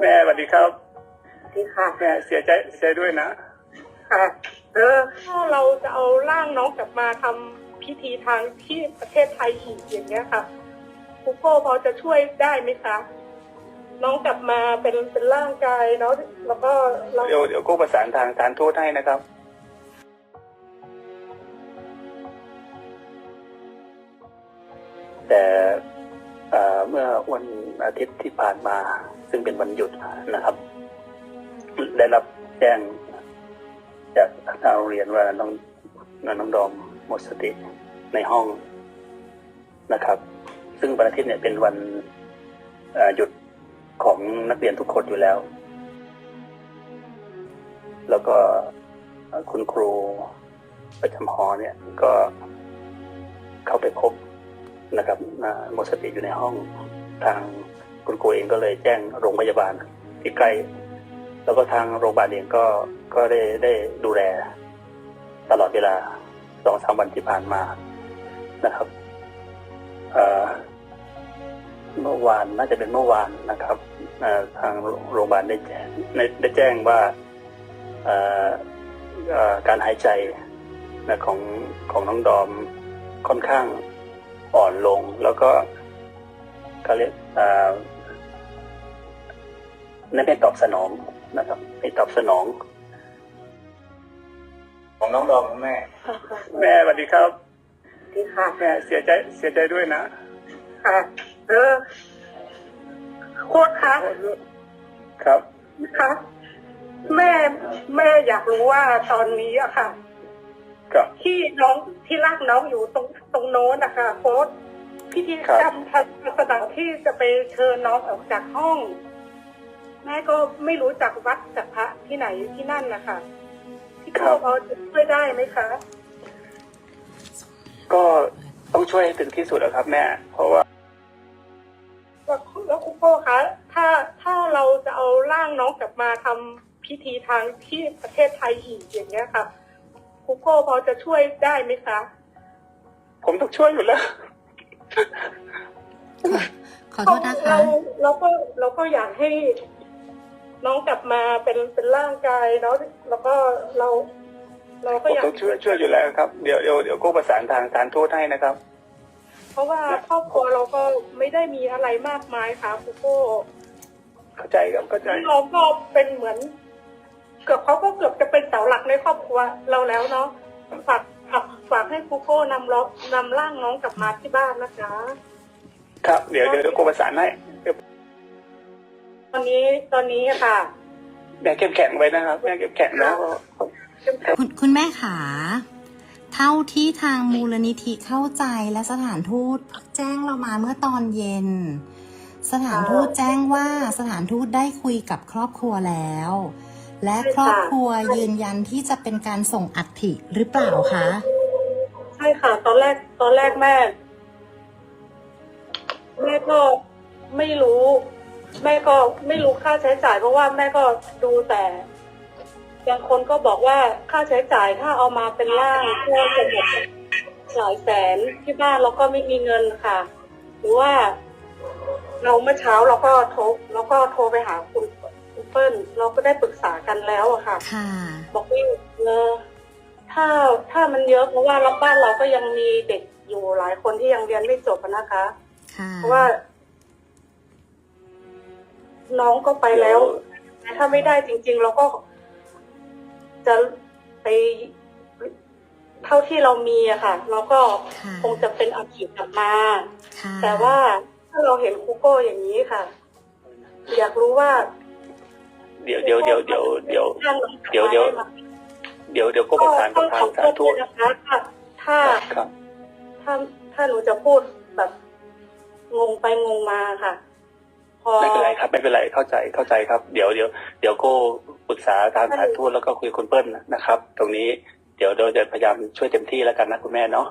แม่สวัสดีครับดีค่ะแม่เสียใจเสียใจด้วยนะค่ะเออถ้าเราจะเอาร่างน้องกลับมาทำพิธีทางที่ประเทศไทยอีกอย่างเงี้ยค่ะคุโก้พอจะช่วยได้ไหมคะน้องกลับมาเป็นเป็นร่างกายเนาะแล้วก็เราเดี๋ยวเดี๋ยวกู้ประสานทางสถารทูตให้นะครับแต่ เมื่อวันอาทิตย์ที่ผ่านมา ซึ่งเป็นวันหยุดนะครับ ได้รับแจ้งจากทางโรงเรียนว่าน้องน้องดอมหมดสติในห้องนะครับ ซึ่งวันอาทิตย์เนี่ยเป็นวันหยุดของนักเรียนทุกคนอยู่แล้ว แล้วก็คุณครูประจำหอเนี่ยก็เข้าไปพบ นะครับหมดสติอยู่ในห้องทางคุณครูเองก็เลยแจ้งโรงพยาบาลที่ใกล้แล้วก็ทางโรงพยาบาลเองก็ก็ได้ได้ดูแลตลอดเวลาสองสามวันที่ผ่านมานะครับเมื่อวานน่าจะเป็นเมื่อวานนะครับทางโรงพยาบาลได้แจ้งได้แจ้งว่าการหายใจของของน้องดอมค่อนข้าง อ่อนลงแล้วก็เขาเรียกเอ่อไม่ไม่ตอบสนองนะครับ ไม่ตอบสนอง ของน้องดอมแม่ค่ะแม่สวัสดีครับดีค่ะแม่เสียใจเสียใจด้วยนะค่ะเออโคตรคะครับคะแม่แม่อยากรู้ว่าตอนนี้อะค่ะ ครับที่น้องที่ลากน้องอยู่ตรงตรงโน้นนะคะโค้ดพิธีกรรมทางศาสนาที่จะไปเชิญน้องออกจากห้อง แม่ก็ไม่รู้จักวัดจากพระที่ไหนที่นั่นนะคะพี่ครัโก้บพอจะช่วยได้ไหมคะ ก็ต้องช่วยให้ถึงที่สุดนะครับ แม่ เพราะว่าแล้วแล้วคุโก้คะ ถ้าถ้าเราจะเอาร่างน้องกลับมาทำพิธีทางที่ประเทศไทยอีกอย่างเงี้ยค่ะ คุโก้พอจะช่วยได้ไหมคะ ผมต้องช่วยอยู่แล้ว ขอโทษนะคะ เราเราก็เราก็อยากให้ น้องกลับมาเป็นเป็นร่างกายเนาะแล้วก็เรา เราผก็มอยาก ต้องช่วยช่วยอยู่แล้วครับ เดี๋ยวเดี๋ยวเดี๋ยวกู้ประสานทางสถารทูตให้นะครับ เพราะว่าครอบครัวเราก็ไม่ได้มีอะไรมากมายค่ะคุโก้เข้าใจครับเข้าใจ น้องก็เป็นเหมือน เกือบเขาก็เกือบจะเป็นเสาหลักในครอบครัวเราแล้วเนาะฝากฝากฝากให้คุโก้นำล็อกนำร่างน้องกลับมาที่บ้านนะคะ ครับ เดี๋ยวเดี๋ยวเดี๋ยวกู้ประสานให้เดี๋ยวตอนนี้ตอนนี้ค่ะแม่เข้มแข็งไว้นะครับแม่เข้มแข็งแล้วคุณคุณแม่ขาเท่าที่ทางมูลนิธิเข้าใจและสถานทูตแจ้งเรามาเมื่อตอนเย็น สถานทูตแจ้งว่าสถานทูตได้คุยกับครอบครัวแล้ว และครอบครัวยืนยันที่จะเป็นการส่งอัฐิหรือเปล่าคะ ใช่ค่ะ ตอนแรกตอนแรกแม่ แม่ก็ไม่รู้ แม่ก็ไม่รู้ค่าใช้จ่าย เพราะว่าแม่ก็ดูแต่บางคนก็บอกว่าค่าใช้จ่ายถ้าเอามาเป็นร่างก็จะหมดหลายแสนที่บ้านเราก็ไม่มีเงินค่ะ หรือว่าเราเมื่อเช้าเราก็โทรเราก็โทรไปหาคุณคุณ เปิ้ลเราก็ได้ปรึกษากันแล้วอะค่ะ ค่ะ บอกว่าเออถ้าถ้ามันเยอะเพราะว่ารับบ้านเราก็ยังมีเด็กอยู่หลายคนที่ยังเรียนไม่จบอะนะคะ ค่ะ เพราะว่า น้องก็ไปแล้วถ้าไม่ได้จริง ๆ เราก็จะไปเท่าที่เรามีอะค่ะ เราก็ค่ะ คงจะเป็นอาชีพกลับมา ค่ะแต่ว่าถ้าเราเห็นครูโก้อย่างนี้ค่ะ อยากรู้ว่า เดี๋ยวเดี๋ยวเดี๋ยวเดี๋ยวเดี๋ยวท่านหลังจากเดี๋ยวเดี๋ยวได้ไหมเดี๋ยวเดี๋ยวกู้ประสานกับทางสถานทูตนะคะถ้าถ้าครับถ้าถ้าหนูจะพูดแบบงงไปงงมาค่ะพอไม่เป็นไรครับไม่เป็นไรเข้าใจเข้าใจครับ เดี๋ยวเดี๋ยวเดี๋ยวก็ปรึกษาทางสถานทูตแล้วก็คุยกับคุณเปิ้ลนะครับ ตรงนี้เดี๋ยวเราจะพยายามช่วยเต็มที่แล้วกันนะคุณแม่เนาะ